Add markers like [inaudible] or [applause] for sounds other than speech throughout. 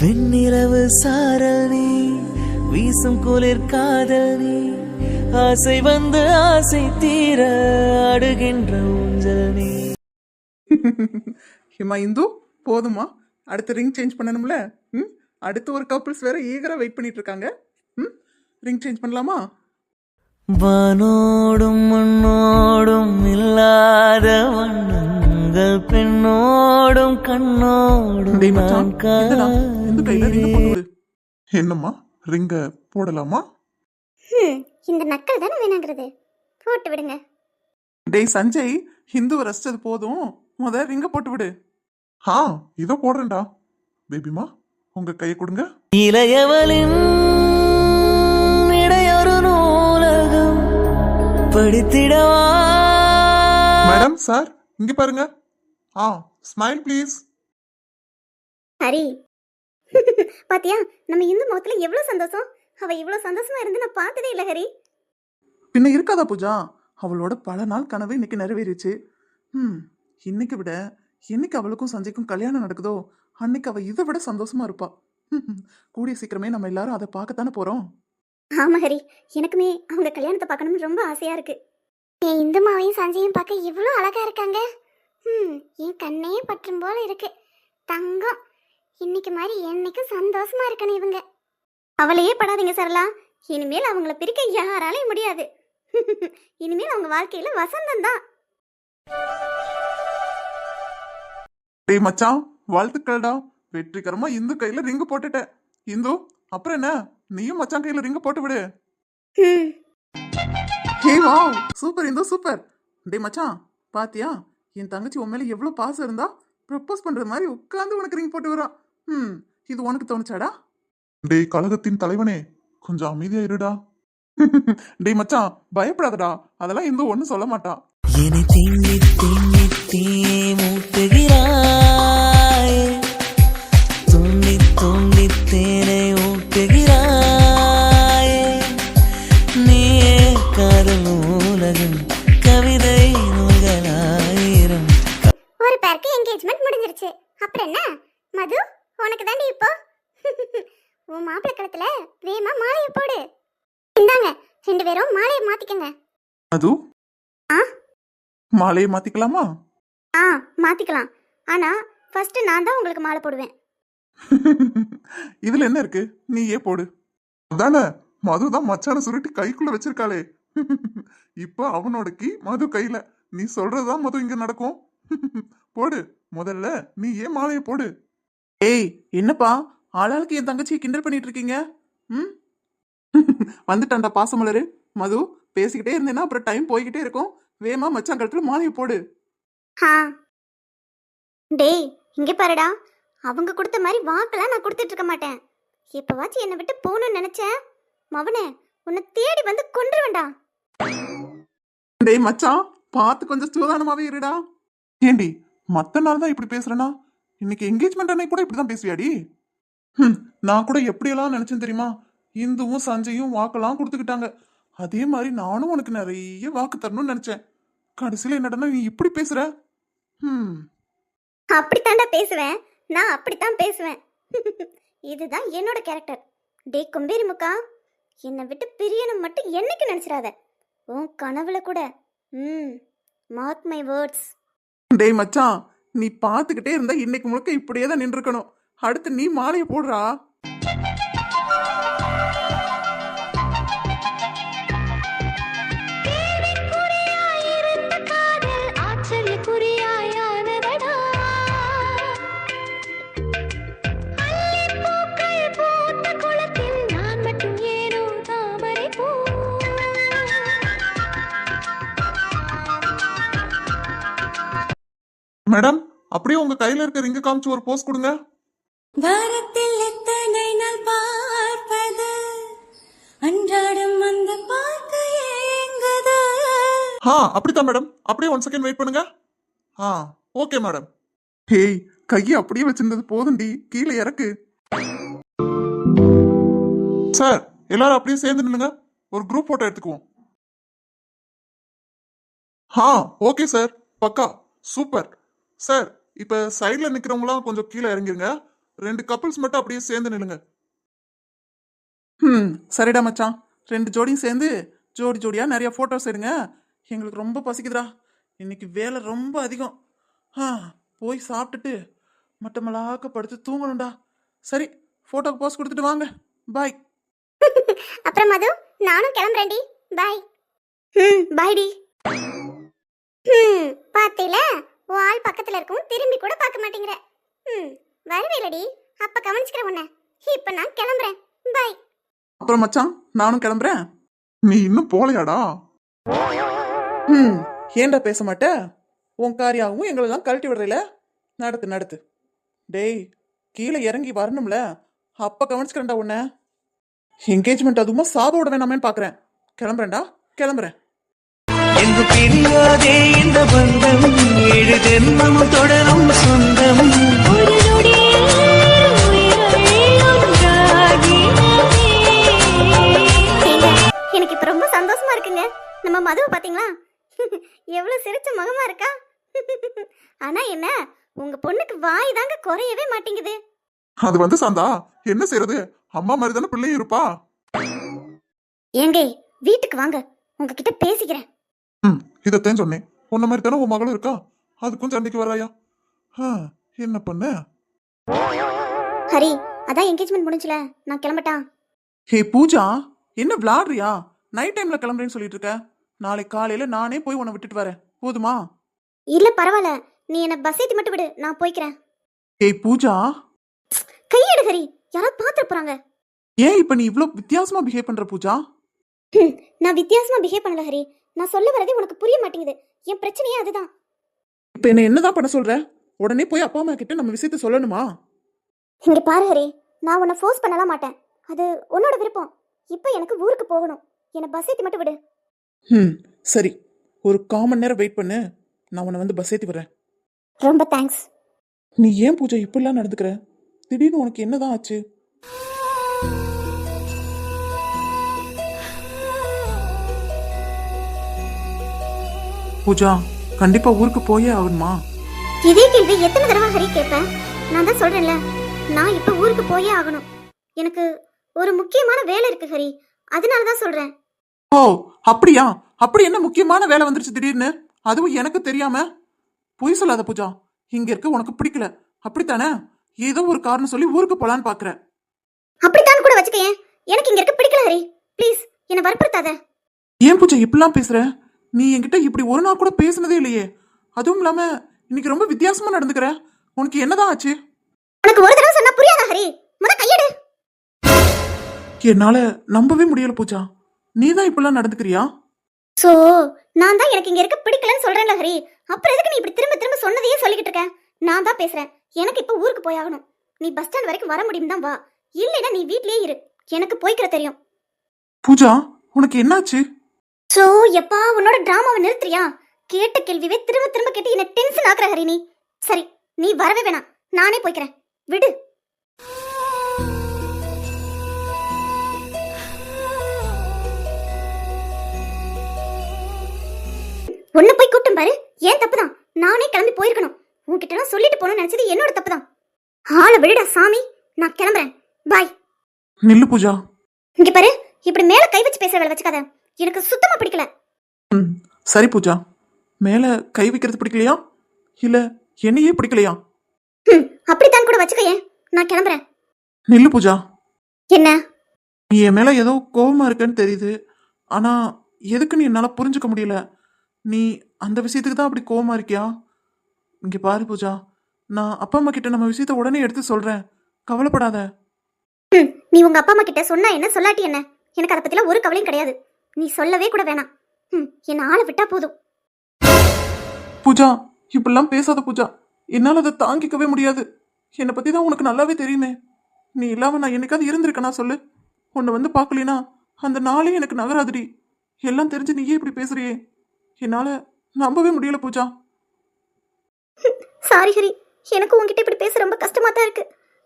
வெண்ணிலவு சாரல் நீ வீசும் குளிர் காதல் நீ ஆசை வந்து ஆசை தீர அடுகின்ற ஊஞ்சல் நீ. [laughs] ஹிமா இந்து போதுமா? அடுத்து ரிங் சேஞ்ச் பண்ணணும்ல? ம்? அடுத்து ஒரு கப்புள்ஸ் வேற ஈகரா வெயிட் பண்ணிட்டு இருக்காங்க ம்? ரிங் சேஞ்ச் பண்ணலாமா? வானோடும் மண்ணோடும் இல்லாத வண்ணங்கள் பெண்ணோடும் கண்ணோடும் நான் இந்த கையில ரிங்க விடு என்னம்மா? ரிங்க போடலாமா? இந்த நக்கல் தானே வேணாங்கிறது. போட்டு விடுங்க. டேய் சஞ்சய் ஹிந்துவை ரசிச்சது போதும். முத ரிங்க போட்டு விடு. ஆ இதோ போடுறேன்டா. பேபிமா உங்க கையை கொடுங்க. இளையவளின் இடையொரு நூலகம் படித்திடவா? மேடம் சார் இங்க பாருங்க. ஆ ஸ்மைல் ப்ளீஸ் ஹரி பாத்தியா நம்ம இந்து முகத்துல எவ்வளவு சந்தோஷம்? அவ இவ்வளவு சந்தோஷமா இருந்து நான் பார்த்ததே இல்ல ஹரி. பின்ன இருக்காதா பூஜா? அவளோட பல நாள் கனவு இன்னைக்கு நிறைவேறிச்சு. ம் இன்னைக்கு விட என்னைக்கு அவளுக்கும் சஞ்சய்க்கும் கல்யாணம் நடக்குதோ? அன்னைக்கு அவ இதை விட சந்தோஷமா இருப்பா. கூடிய சீக்கிரமே நம்ம எல்லாரும் அதை பார்க்கத்தானே போறோம்? ஆமா ஹரி. எனக்குமே அவங்க கல்யாணத்தை பார்க்கணும்னு ரொம்ப ஆசையா இருக்கு. என் இந்து மாவையும் சஞ்சயும் பார்க்க இவ்வளோ அழகா இருக்காங்க. ம் என் கண்ணே பற்றும் போல இருக்கு. தங்கம் இன்னைக்கு மாதிரி என்னைக்கும் சந்தோஷமா இருக்கணும் இவங்க. அவளையே படாதீங்க சரளா. இனிமேல் அவங்கள பிரிக்க யாராலையும் முடியாது. [laughs] இனிமேல் அவங்க வாழ்க்கையில வசந்தம் தான். டேய் மச்சான் வாழ்த்துக்கள்டா. வெற்றிகரமா இந்து கையில ரிங்கு போட்டுட்ட இந்து அப்புறம் என்ன? நீயும் மச்சான் கையில ரிங்கு போட்டு விடு. ஹே வா சூப்பர் இந்து சூப்பர். டேய் மச்சான் பாத்தியா? என் தங்கச்சி உன் மேல எவ்வளவு பாசம் இருந்தா ப்ரப்போஸ் பண்ற மாதிரி உட்கார்ந்து உனக்கு ரிங் போட்டு வரா ம் இது உனக்கு தோணுச்சாடா? டேய் கழகத்தின் தலைவனே கொஞ்சம் அமைதியா இருடா. [laughs] டேய் மச்சான் பயப்படாதடா. அதெல்லாம் இந்து ஒன்னும் சொல்ல மாட்டா. என்னை திண்ணி திண்ணி தீ மூட்டுகிறாய் துண்ணி துண்ணி தேனை ஊட்டுகிறாய். நீயே காதல் நூலகம் கவிதை நூல்களாயிரம். ஒரு பேருக்கு என்கேஜ்மெண்ட் முடிஞ்சிருச்சு. அப்புறம் என்ன? மது? உனக்கு தாண்டி இப்போ? [laughs] உன் மாப்பிள்ளை கழுத்துல வேமா மாலையை போடு. இந்தாங்க ரெண்டு பேரும் மாலையை மாத்திக்கங்க. அது ஆ? மாலையை மாத்திக்கலாமா? ஆ மாத்திக்கலாம். ஆனா ஃபர்ஸ்ட் நான் தான் உங்களுக்கு மாலை போடுவேன். [laughs] இதுல என்ன இருக்கு? நீ ஏ போடு. அதானே மது தான் மச்சான சுருட்டி கைக்குள்ள வச்சிருக்காளே. [laughs] இப்போ அவனோட கீ மது கையில. நீ சொல்றதுதான் மது இங்க நடக்கும். போடு முதல்ல நீ ஏன் மாலையை போடு. ஏய் என்னப்பா? ஆளாளுக்கு என் தங்கச்சியை கிண்டல் பண்ணிட்டு இருக்கீங்க? ம்? [laughs] வந்துட்டான்டா பாசமலரு. மது பேசிக்கிட்டே இருந்தேன்னா அப்புறம் டைம் போய்கிட்டே இருக்கும். வேமா மச்சான் கழுத்துல மாலையை போடு. ஆ டேய் இங்க பாருடா. அவங்க கொடுத்த மாதிரி வாக்கெல்லாம் நான் கொடுத்துட்டு இருக்க மாட்டேன். எப்பவாச்சும் என்னை விட்டு போகணும்னு நினைச்சேன் மவனே உன்னை தேடி வந்து கொன்றுவேன்டா. டேய் மச்சான் பார்த்து கொஞ்சம் சூதானமாவே இருடா. ஏண்டி மத்த நாள் தான் இப்படி பேசுறேனா? இன்னைக்கு என்கேஜ்மெண்ட் அன்னைக்கு கூட இப்படிதான் பேசுவியாடி? ஹம், நான் கூட எப்படியெல்லாம் நினைச்சேன் தெரியுமா? இந்துவும் சஞ்சயும் வாக்கெல்லாம் கொடுத்துக்கிட்டாங்க. அதே மாதிரி நானும் உனக்கு நிறைய வாக்கு தரணும்னு நினைச்சேன். கடைசியில என்னடா நீ இப்படி பேசுற? ம் அப்படித்தான்டா பேசுவேன். நான் அப்படித்தான் பேசுவேன். இதுதான் என்னோட கேரக்டர் டே கொம்பேரி முக்கா என்னை விட்டு பிரியணும் மட்டும் என்னைக்கு நினைச்சிடாத? உன் கனவுல கூட. ம் மார்க் மை வேர்ட்ஸ் டேய் மச்சான் நீ பார்த்துக்கிட்டே இருந்தா இன்னைக்கு முழுக்க இப்படியே தான் நின்றுக்கணும் அடுத்து நீ மாலையை போடுறா. அப்படியே உங்க கையில இருக்க ரிங்க காமிச்சு ஒரு போஸ் கொடுங்க. வாரத்தில் எத்தனை நாள் பார்ப்பது? அன்றாடம் வந்து பார்க்க ஏங்குது ஆ அப்படித்தான் மேடம் அப்படியே ஒன் செகண்ட் வெயிட் பண்ணுங்க. ஆ ஓகே மேடம் ஹேய் கையை அப்படியே வச்சிருந்தது போதும்டி. கீழே இறக்கு. சார் எல்லாரும் அப்படியே சேர்ந்து நில்லுங்க. ஒரு குரூப் போட்டோ எடுத்துக்குவோம். ஆ ஓகே சார் பக்கா சூப்பர் சார் இப்ப சைடுல நிக்கிறவங்களாம் கொஞ்சம் கீழே இறங்கிருங்க. ரெண்டு கப்பிள்ஸ் மட்டும் அப்படியே சேர்ந்து நில்லுங்க. ம் சரிடா மச்சான். ரெண்டு ஜோடியும் சேர்ந்து ஜோடி ஜோடியா நிறைய ஃபோட்டோஸ் எடுங்க. எங்களுக்கு ரொம்ப பசிக்குதுடா. இன்னைக்கு வேலை ரொம்ப அதிகம். ஆ போய் சாப்பிட்டுட்டு மட்டமலாக்க படுத்து தூங்கணும்டா. சரி ஃபோட்டோக்கு போஸ் கொடுத்துட்டு வாங்க. பாய் [laughs] அப்புறம் மது நானும் கிளம்புறேன்டி. பாய் ம் பாய்டி ம் பார்த்தீல உன் ஆள் பக்கத்துல இருக்கும் திரும்பி கூட பார்க்க மாட்டேங்கிற. ம் வருவேலடி. அப்ப கவனிச்சுக்கிற உன்ன. இப்ப நான் கிளம்புறேன். பாய் அப்புறம் மச்சான் நானும் கிளம்புறேன். நீ இன்னும் போலையாடா ம் ஏன்டா பேச மாட்ட? உன் காரியாகவும் எங்களெல்லாம் கழட்டி விடுறீல. நடத்து நடத்து. டேய் கீழே இறங்கி வரணும்ல. அப்ப கவனிச்சுக்கிறேன்டா உன்னை. என்கேஜ்மெண்ட் அதுவுமா சாப விட வேணாமேன்னு பார்க்குறேன் கிளம்புறேன்டா. கிளம்புறேன். என்று பிரியாதே இந்த பந்தம். ஏழு ஜென்மமும் தொடரும் சொந்தம். எனக்கு இப்ப ரொம்ப சந்தோஷமா இருக்குங்க. நம்ம மதுவை பாத்தீங்களா? எவ்வளவு சிரிச்ச முகமா இருக்கா? ஆனா என்ன உங்க பொண்ணுக்கு வாய் தாங்க குறையவே மாட்டேங்குது. அது வந்து சாந்தா என்ன செய்யறது அம்மா மாதிரி தானே பிள்ளையும் இருப்பா. ஏங்க வீட்டுக்கு வாங்க. உங்ககிட்ட பேசிக்கிறேன். ம். இதைத்தான் சொன்னேன். உன்ன மாதிரி தானே உன் மகளும் இருக்கா? அதுக்கும் சண்டைக்கு வராயா? என்ன பண்ண? ஹரி அதான் என்கேஜ்மெண்ட் முடிஞ்சுல. நான் கிளம்பட்டா? ஹே பூஜா என்ன விளாடுறியா? நைட் டைம்ல கிளம்புறேன்னு சொல்லிட்டு இருக்க. நாளை காலையில நானே போய் உன்னை விட்டுட்டு வரேன். போதுமா? இல்ல பரவாயில்ல. நீ என்ன பஸ் ஏத்தி மட்டும் விடு. நான் போய்க்கிறேன். ஏய் பூஜா. கையெடு ஹரி. யாராவது பாத்துட்டு போறாங்க. ஏன் இப்ப நீ இவ்ளோ வித்தியாசமா பிஹேவ் பண்ற பூஜா? நான் வித்தியாசமா பிஹேவ் பண்ணல ஹரி. நான் சொல்ல வரதே உனக்கு புரிய மாட்டேங்குது. என் பிரச்சனையே அதுதான். இப்ப என்ன என்னதான் பண்ண சொல்ற? உடனே போய் அப்பா அம்மா கிட்ட நம்ம விஷயத்த சொல்லணுமா? இங்க பாரு ஹரி நான் உன்னை ஃபோர்ஸ் பண்ணலாம் மாட்டேன். அது உன்னோட விருப்பம். இப்போ எனக்கு ஊருக்கு போகணும். என்னை பஸ் ஏத்தி மட்டும் விடு. ம் சரி. ஒரு காமன் நேரம் வெயிட் பண்ணு. நான் உன்னை வந்து பஸ் ஏத்தி விடுறேன். ரொம்ப தேங்க்ஸ் நீ ஏன் பூஜா இப்படிலாம் நடந்துக்கிற? திடீர்னு உனக்கு என்னதான் ஆச்சு? பூஜா கண்டிப்பா ஊருக்கு போயே ஆகணுமா? இதே கேள்வி எத்தனை தடவை ஹரி கேட்பேன்? நான் தான் சொல்றேன்ல நான் இப்போ ஊருக்கு போயே ஆகணும். எனக்கு ஒரு முக்கியமான வேலை இருக்கு ஹரி அதனால தான் சொல்றேன். ஓ அப்படியா? அப்படி என்ன முக்கியமான வேலை வந்துருச்சு திடீர்னு? அதுவும் எனக்கு தெரியாம? பொய் சொல்லாத பூஜா இங்க இருக்க உனக்கு பிடிக்கல. அப்படித்தானே? ஏதோ ஒரு காரணம் சொல்லி ஊருக்கு போலான்னு பாக்குற. அப்படித்தான் கூட வச்சுக்கேன் எனக்கு இங்க இருக்க பிடிக்கல ஹரி. ப்ளீஸ் என்னை வற்புறுத்தாத. ஏன் பூஜா இப்படிலாம் பேசுற? நீ என்கிட்ட இப்படி ஒரு நாள் கூட பேசுனதே இல்லையே. அதுவும் இல்லாம இன்னைக்கு ரொம்ப வித்தியாசமா நடந்துக்கிற. உனக்கு என்னதான் ஆச்சு? உனக்கு ஒரு தடவை சொன்னா புரியாதா ஹரி? முத கையெடு. என்னால நம்பவே முடியல பூஜா. நீ தான் இப்படிலாம் நடந்துக்கிறியா? சோ நான் தான் எனக்கு இங்க இருக்க பிடிக்கலன்னு சொல்றேன்ல ஹரி. அப்புறம் எதுக்கு நீ இப்படி திரும்ப திரும்ப சொன்னதையே சொல்லிக்கிட்டு இருக்க? நான் தான் பேசுறேன். எனக்கு இப்ப ஊருக்கு போயாகணும். நீ பஸ் ஸ்டாண்ட் வரைக்கும் வர முடியும் தான் வா. இல்லைன்னா நீ வீட்லயே இரு. எனக்கு போய்க்கிற தெரியும். பூஜா உனக்கு என்னாச்சு? சோ எப்பா உன்னோட டிராமாவை நிறுத்துறியா? கேட்ட கேள்வியே திரும்ப திரும்ப கேட்டு என்ன டென்ஷன் ஆக்குற ஹரி நீ சரி நீ வரவே வேணாம். நானே போய்க்கிறேன். விடு. உன்னை போய் கூட்டம் பாரு. ஏன் தப்பு தான் நானே கிளம்பி போயிருக்கணும். உன்கிட்ட சொல்லிட்டு போகணும்னு நினைச்சது என்னோட தப்பு தான் ஆளை விடுடா சாமி. நான் கிளம்புறேன். பாய் நில்லு பூஜா. இங்க பாரு. இப்படி மேல கை வச்சு பேசுற வேலை வச்சுக்காத. எனக்கு சுத்தமா பிடிக்கல. ம் சரி பூஜா. மேல கை வைக்கிறது பிடிக்கலையா? இல்ல என்னையே பிடிக்கலையா? ஹம், அப்படித்தான் கூட வச்சுக்கயேன் நான் கிளம்புறேன். நில்லு பூஜா. என்ன? நீ என் மேல ஏதோ கோவமா இருக்கன்னு தெரியுது. ஆனா எதுக்குன்னு என்னால புரிஞ்சுக்க முடியல? நீ அந்த விஷயத்துக்கு தான் அப்படி கோவமா இருக்கியா? இங்க பாரு பூஜா. நான் அப்பா அம்மா கிட்ட நம்ம விஷயத்த உடனே எடுத்து சொல்றேன். கவலைப்படாத. நீ உங்க அப்பா அம்மா கிட்ட சொன்னா என்ன? சொல்லாட்டி என்ன? எனக்கு அதை பத்திலாம் ஒரு கவலையும் கிடையாது. நீ சொல்லவே கூட வேணாம். ஹம், என்ன ஆளை விட்டா போதும். பூஜா இப்படிலாம் பேசாத பூஜா. என்னால் அதை தாங்கிக்கவே முடியாது. என்னை பற்றி தான் உனக்கு நல்லாவே தெரியுமே. நீ இல்லாமல் நான் என்னைக்காவது இருந்திருக்கனா சொல்லு. உன்னை வந்து பார்க்கலினா அந்த நாளே எனக்கு நகராதுடி. எல்லாம் தெரிஞ்சு நீயே இப்படி பேசுறியே. என்னால் நம்பவே முடியல பூஜா. சாரி ஹரி. எனக்கு உன்கிட்ட இப்படி பேச ரொம்ப கஷ்டமா தான் இருக்கு.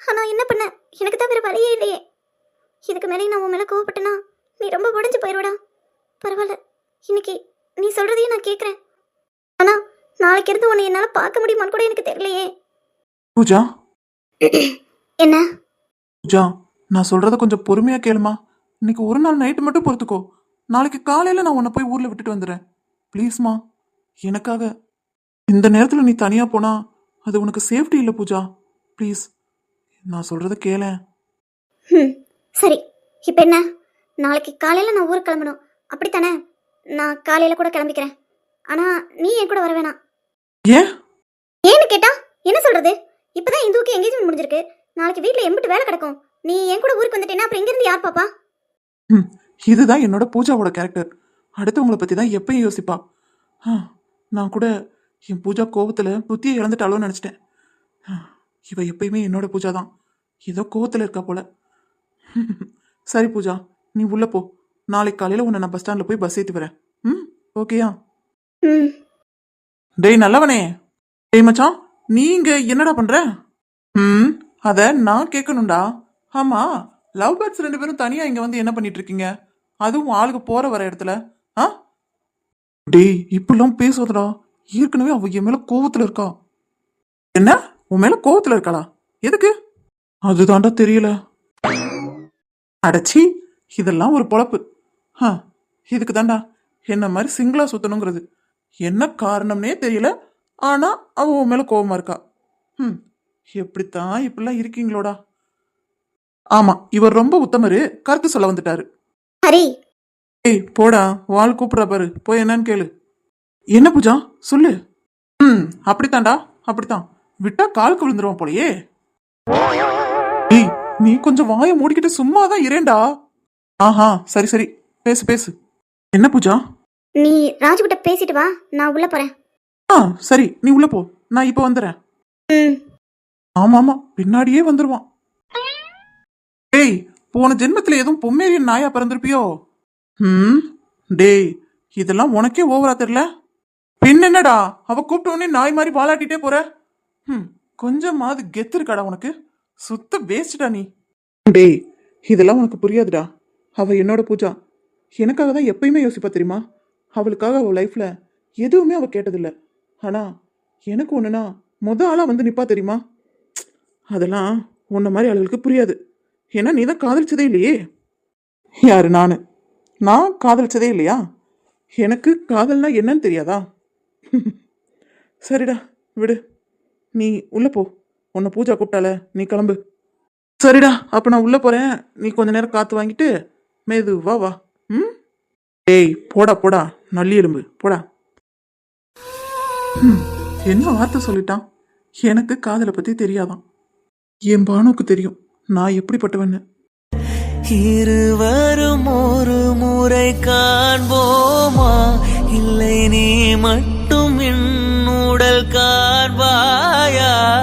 ஆனா என்ன பண்ண? எனக்கு தான் வேற வழியே இல்லையே. இதுக்கு மேலே நான் உன் மேல கோவப்பட்டேனா? நீ ரொம்ப உடஞ்சு போயிடுவடா பரவாயில்ல இன்னைக்கு நீ சொல்றதையும் நான் கேட்குறேன் ஆனா நாளைக்கு இருந்து உன்னை என்னால பார்க்க முடியுமான்னு கூட எனக்கு தெரியலையே. பூஜா. [clears throat] என்ன? பூஜா நான் சொல்றத கொஞ்சம் பொறுமையா கேளுமா. இன்னைக்கு ஒரு நாள் நைட்டு மட்டும் பொறுத்துக்கோ. நாளைக்கு காலையில நான் உன்னை போய் ஊர்ல விட்டுட்டு வந்துடுறேன். ப்ளீஸ்மா எனக்காக. இந்த நேரத்துல நீ தனியா போனா அது உனக்கு சேஃப்டி இல்லை பூஜா. ப்ளீஸ் நான் சொல்றத கேளேன் சரி. இப்போ என்ன? நாளைக்கு காலையில் நான் ஊருக்கு கிளம்பணும். அப்படித்தானே? நான் காலையில் கூட கிளம்பிக்கிறேன். ஆனால் நீ என் கூட வர வேணாம். ஏன்? ஏன்னு கேட்டா என்ன சொல்றது? இப்பதான் இந்துவுக்கு எங்கேஜ்மெண்ட் முடிஞ்சிருக்கு. நாளைக்கு வீட்டில் எம்பிட்டு வேலை கிடக்கும். நீ என் கூட ஊருக்கு வந்துட்டேன்னா அப்புறம் இங்கிருந்து யார் பாப்பா? ம் இதுதான் என்னோட பூஜாவோட கேரக்டர் அடுத்தவங்கள பத்தி தான் எப்பயும் யோசிப்பா. ஆ, நான் கூட என் பூஜா கோவத்துல புத்தியை இழந்துட்டாலோன்னு நினைச்சிட்டேன். இவ எப்பயுமே என்னோட பூஜா தான் ஏதோ கோவத்துல இருக்கா போல. [laughs] சரி பூஜா. நீ உள்ள போ. நாளைக்கு காலையில உன்னை நான் பஸ் ஸ்டாண்ட்ல போய் பஸ் ஏத்தி வரேன். ம்? ஓகேயா ம். டேய் நல்லவனே. டேய் மச்சான் நீ இங்க என்னடா பண்ற? ம்? அத நான் கேட்கணும்டா. ஆமா லவ் பேர்ட்ஸ் ரெண்டு பேரும் தனியா இங்க வந்து என்ன பண்ணிட்டு இருக்கீங்க? அதுவும் ஆளுக்கு போற வர இடத்துல. ஆ? டேய் இப்பெல்லாம் பேசுவதுடா ஏற்கனவே அவ என் மேல கோவத்துல இருக்கா. என்ன? உன் மேல கோவத்துல இருக்காளா? எதுக்கு? அதுதான்டா தெரியல. அடச்சி. இதெல்லாம் ஒரு பொழப்பு. ஹ இதுக்கு தாண்டா. என்ன மாதிரி சிங்கிளா சுத்தணுங்கிறது. என்ன காரணம்னே தெரியல. ஆனா அவ உன் மேல கோவமா இருக்கா. ம் எப்படித்தான் இப்படிலாம் இருக்கீங்களோடா. ஆமா இவர் ரொம்ப உத்தமரு. கருத்து சொல்ல வந்துட்டாரு. ஹரி. ஏய் போடா. வாள் கூப்பிடுற பாரு. போய் என்னன்னு கேளு. என்ன பூஜா? சொல்லு. ம் அப்படித்தான்டா. அப்படித்தான். விட்டா காலுக்கு விழுந்துருவான் போலயே. ஏய் நீ கொஞ்சம் வாயை மூடிக்கிட்டு சும்மா தான் இரேண்டா ஆஹா சரி சரி. பேசு பேசு. என்ன பூஜா? நீ ராஜுகிட்ட பேசிட்டு வா. நான் உள்ள போறேன். ஆ சரி. நீ உள்ள போ. நான் இப்போ வந்துடுறேன் ம். ஆமா ஆமா பின்னாடியே வந்துருவான். டேய் போன ஜென்மத்துல எதுவும் பொம்மேரியன் நாயா பிறந்திருப்பியோ? ம். டேய் இதெல்லாம் உனக்கே ஓவரா தெரியல? பின் என்னடா? அவ கூப்பிட்ட உடனே நாய் மாதிரி வாலாட்டிட்டே போற? ம் கொஞ்சமாவது கெத்து இருக்காடா உனக்கு? சுத்த வேஸ்டா நீ. டேய் இதெல்லாம் உனக்கு புரியாதுடா. அவள் என்னோட பூஜா. எனக்காக தான் எப்பயுமே யோசிப்பா தெரியுமா? அவளுக்காக அவள் லைஃப்பில் எதுவுமே அவள் கேட்டதில்லை. ஆனால் எனக்கு ஒன்றுனா மொத ஆளாக வந்து நிற்பா தெரியுமா? அதெல்லாம் உன்ன மாதிரி ஆளுகளுக்கு புரியாது. ஏன்னா நீ தான் காதலிச்சதே இல்லையே. யாரு நான்? நான் காதலிச்சதே இல்லையா? எனக்கு காதல்னா என்னன்னு தெரியாதா? சரிடா விடு. நீ உள்ள போ. உன்னை பூஜா கூப்பிட்டால நீ கிளம்பு. சரிடா அப்போ நான் உள்ளே போகிறேன் நீ கொஞ்ச நேரம் காற்று வாங்கிட்டு மெதுவா வா ம்? ஏய் போடா போடா. நல்லி எலும்பு. போடா. ம், என்ன வார்த்தை சொல்லிட்டான்? எனக்கு காதலை பத்தி தெரியாதான். என் பானுக்கு தெரியும். நான் எப்படிப்பட்டவன்னு. இருவரும் ஒரு முறை காண்போமா? இல்லை நீ மட்டும் என் உடல் காண்பாயா?